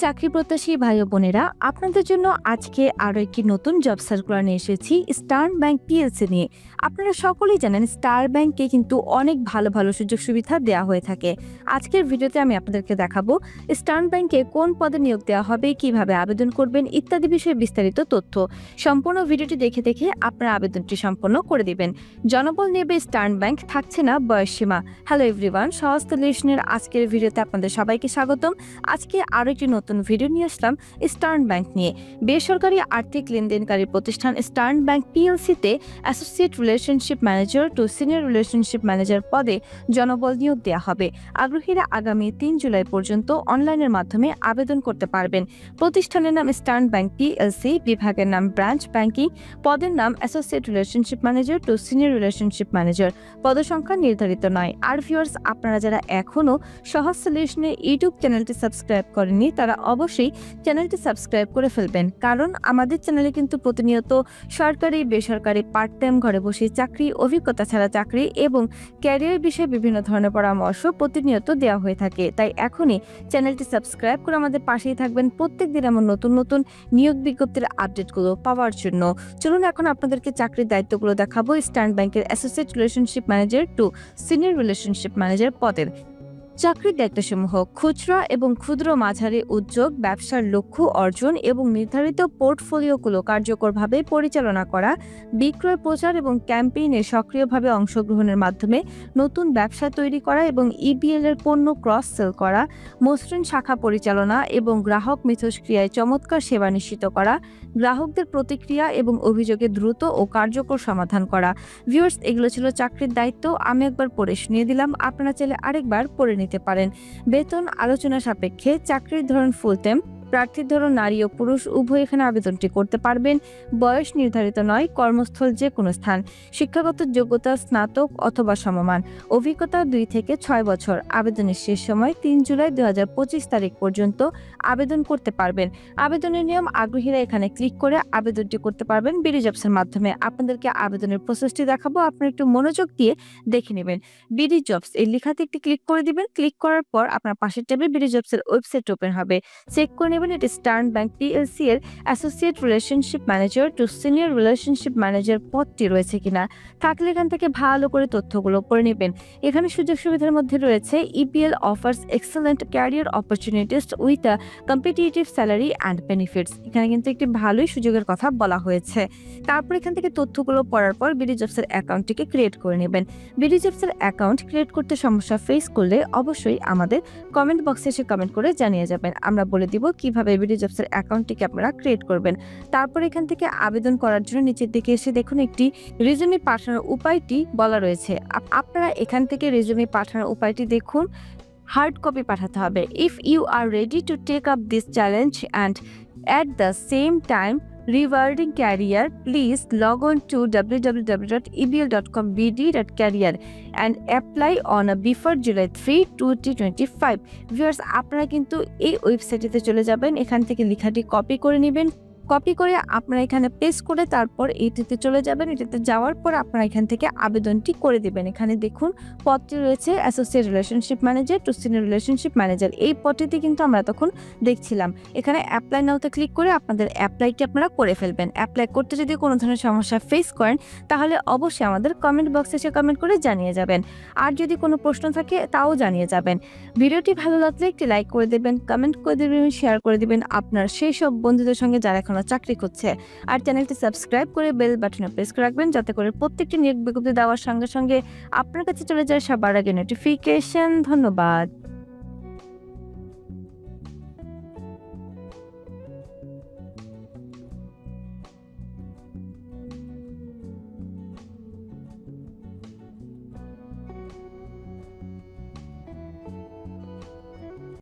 চাকরি প্রত্যাশী ভাই বোনেরা, আপনাদের জন্য আজকে আরও একটি নতুন জব সার্কুলার নিয়ে এসেছি স্টার ব্যাংক পিএলসি নিয়ে। আপনারা সকলেই জানেন স্টার ব্যাংকে কিন্তু অনেক ভালো ভালো সুযোগ সুবিধা দেওয়া হয়ে থাকে। আজকের ভিডিওতে আমি আপনাদেরকে দেখাবো স্টার ব্যাংকে কোন পদে নিয়োগ দেওয়া হবে, কীভাবে আবেদন করবেন, ইত্যাদি বিষয়ে বিস্তারিত তথ্য। সম্পূর্ণ ভিডিওটি দেখে দেখে আপনারা আবেদনটি সম্পন্ন করে দিবেন। জনবল নেবে স্টার্ন ব্যাংক থাকছে না বয়সসীমা। হ্যালো এভরিওয়ান সহজ লিশনের আজকের ভিডিওতে আপনাদের সবাইকে স্বাগতম। আজকে আরও একটি নতুন ভিডিও নিয়ে আসলাম স্টার্ন ব্যাংক নিয়ে। বেসরকারি আর্থিক লেনদেনকারী প্রতিষ্ঠান stern bank পিএলসিতে associate relationship manager to senior relationship manager পদে জনবল নিয়োগ দেওয়া হবে। আগ্রহীরা আগামী তিন জুলাই পর্যন্ত অনলাইনের মাধ্যমে আবেদন করতে পারবেন। প্রতিষ্ঠানের নাম স্টার্ন ব্যাংক পিএলসি বিভাগের নাম ব্রাঞ্চ ব্যাংকিং পদের নাম associate relationship manager to senior relationship manager পদসংখ্যা নির্ধারিত নয়। আর ভিউয়ার্স আপনারা যারা এখনও সহজ সলিউশনের ইউটিউব চ্যানেলটি সাবস্ক্রাইব করেননি তারা অবশ্যই চ্যানেলটি সাবস্ক্রাইব করে ফেলবেন। কারণ আমাদের চ্যানেলে কিন্তু প্রতিনিয়ত সরকারি, বেসরকারি পার্ট টাইম ঘরে বসে চাকরি, অভিজ্ঞতা ছাড়া চাকরি এবং ক্যারিয়ার বিষয়ে বিভিন্ন ধরনের পরামর্শ প্রতিনিয়ত দেওয়া হয়ে থাকে। তাই এখনই চ্যানেলটি সাবস্ক্রাইব করে আমাদের পাশেই থাকবেন। প্রত্যেক দিন এমন নতুন নতুন নিয়োগ বিজ্ঞপ্তির আপডেটগুলো পাওয়ার জন্য। চলুন এখন আপনাদেরকে চাকরির দায়িত্বগুলো দেখাবো। স্ট্যান্ড ব্যাংকের associate relationship manager to senior relationship manager পদের। চাকরির দায়িত্বসমূহ খুচরা এবং ক্ষুদ্র মাঝারি উদ্যোগ, ব্যবসার লক্ষ্য অর্জন এবং নির্ধারিত পোর্টফোলিওগুলো কার্যকরভাবে পরিচালনা করা, বিক্রয় প্রচার এবং ক্যাম্পেইনে সক্রিয়ভাবে অংশগ্রহণের মাধ্যমে নতুন ব্যবসা তৈরি করা এবং ইবিএল এর পণ্য ক্রস সেল করা, মসৃণ শাখা পরিচালনা এবং গ্রাহক মিথস্ক্রিয়ায় চমৎকার সেবা নিশ্চিত করা, গ্রাহকদের প্রতিক্রিয়া এবং অভিযোগে দ্রুত ও কার্যকর সমাধান করা। ভিউয়ার্স, এগুলো ছিল চাকরির দায়িত্ব। আমি একবার পড়ে শুনিয়ে দিলাম। আপনারা চাইলে আরেকবার পড়ে নিতে পারেন। বেতন আলোচনা সাপেক্ষে চাকরির ধরন ফুল টাইম প্রার্থীর ধরন নারী ও পুরুষ, উভয় এখানে আবেদনটি করতে পারবেন। বয়স নির্ধারিত নয়, কর্মস্থল যে কোনো স্থান। শিক্ষাগত যোগ্যতা স্নাতক অথবা সমমান। অভিজ্ঞতা দুই থেকে ছয় বছর। আবেদনের শেষ সময় তিন জুলাই দু হাজার পঁচিশ তারিখ পর্যন্ত আবেদন করতে পারবেন। আবেদনের নিয়ম আগ্রহীরা এখানে ক্লিক করে আবেদনটি করতে পারবেন বিডি জবসের মাধ্যমে। আপনাদেরকে আবেদনের প্রসেসটি দেখাবো। আপনারা একটু মনোযোগ দিয়ে দেখে নেবেন। বিডি জবস এই লেখাতে একটি ক্লিক করে দিবেন। ক্লিক করার পর আপনার পাশের টেবিল বিডি জবসের ওয়েবসাইট ওপেন হবে। চেক করে এটি স্টার্ন ব্যাংক পিএলসি এর associate relationship manager to senior relationship manager পদটি রয়েছে কিনা, থাকলে এখান থেকে ভালো করে তথ্যগুলো পড়ে নেবেন। এখানে সুযোগ সুবিধার মধ্যে রয়েছে EPL offers excellent career opportunities with a competitive salary and benefits এখানে কিন্তু একটি ভালোই সুযোগের কথা বলা হয়েছে। তারপর এখান থেকে তথ্যগুলো পড়ার পর বিডি জবসের অ্যাকাউন্টটিকে ক্রিয়েট করে নেবেন। বিডি জবসের অ্যাকাউন্ট ক্রিয়েট করতে সমস্যা ফেস করলে অবশ্যই আমাদের কমেন্ট বক্সে এসে কমেন্ট করে জানিয়ে যাবেন। আমরা বলে দিব কীভাবে বিডি জবসের অ্যাকাউন্টটিকে আপনারা ক্রিয়েট করবেন। তারপর এখান থেকে আবেদন করার জন্য নিচের দিকে এসে দেখুন একটি রেজুমি পাঠানোর উপায়টি বলা রয়েছে। আপ- আপনারা এখান থেকে রেজুমি পাঠানোর উপায়টি দেখুন। হার্ড কপি পাঠাতে হবে। If you are ready to take up this challenge and at the same time rewarding career please log on to www.ebl.com.bd.career and apply on a before July 3 2025 viewers আপনারা কিন্তু এই ওয়েবসাইটেতে চলে যাবেন এখান থেকে লেখাটি কপি করে নেবেন কপি করে আপনারা এখানে পেস্ট করে তারপর এইটিতে চলে যাবেন। এটাতে যাওয়ার পর আপনারা এখান থেকে আবেদনটি করে দিবেন। এখানে দেখুন, পদটি রয়েছে associate relationship manager to senior relationship manager এই পদটিতে কিন্তু আমরা তখন দেখছিলাম। এখানে অ্যাপ্লাই নাওতে ক্লিক করে আপনাদের অ্যাপ্লাইটি আপনারা করে ফেলবেন। অ্যাপ্লাই করতে যদি কোনো ধরনের সমস্যা ফেস করেন, তাহলে অবশ্যই আমাদের কমেন্ট বক্সে এসে কমেন্ট করে জানিয়ে যাবেন। আর যদি কোনো প্রশ্ন থাকে, তাও জানিয়ে যাবেন। ভিডিওটি ভালো লাগলে একটি লাইক করে দেবেন কমেন্ট করে দেবেন শেয়ার করে দেবেন। আপনার সেই সব বন্ধুদের সঙ্গে যারা চাকরি করছে আর চ্যানেলটি সাবস্ক্রাইব করে বেল বাটনে প্রেস করে রাখবেন যাতে করে প্রত্যেকটি নিয়োগ বিজ্ঞপ্তি দেওয়ার সঙ্গে সঙ্গে আপনার কাছে চলে যায় সবার আগে নোটিফিকেশন ধন্যবাদ।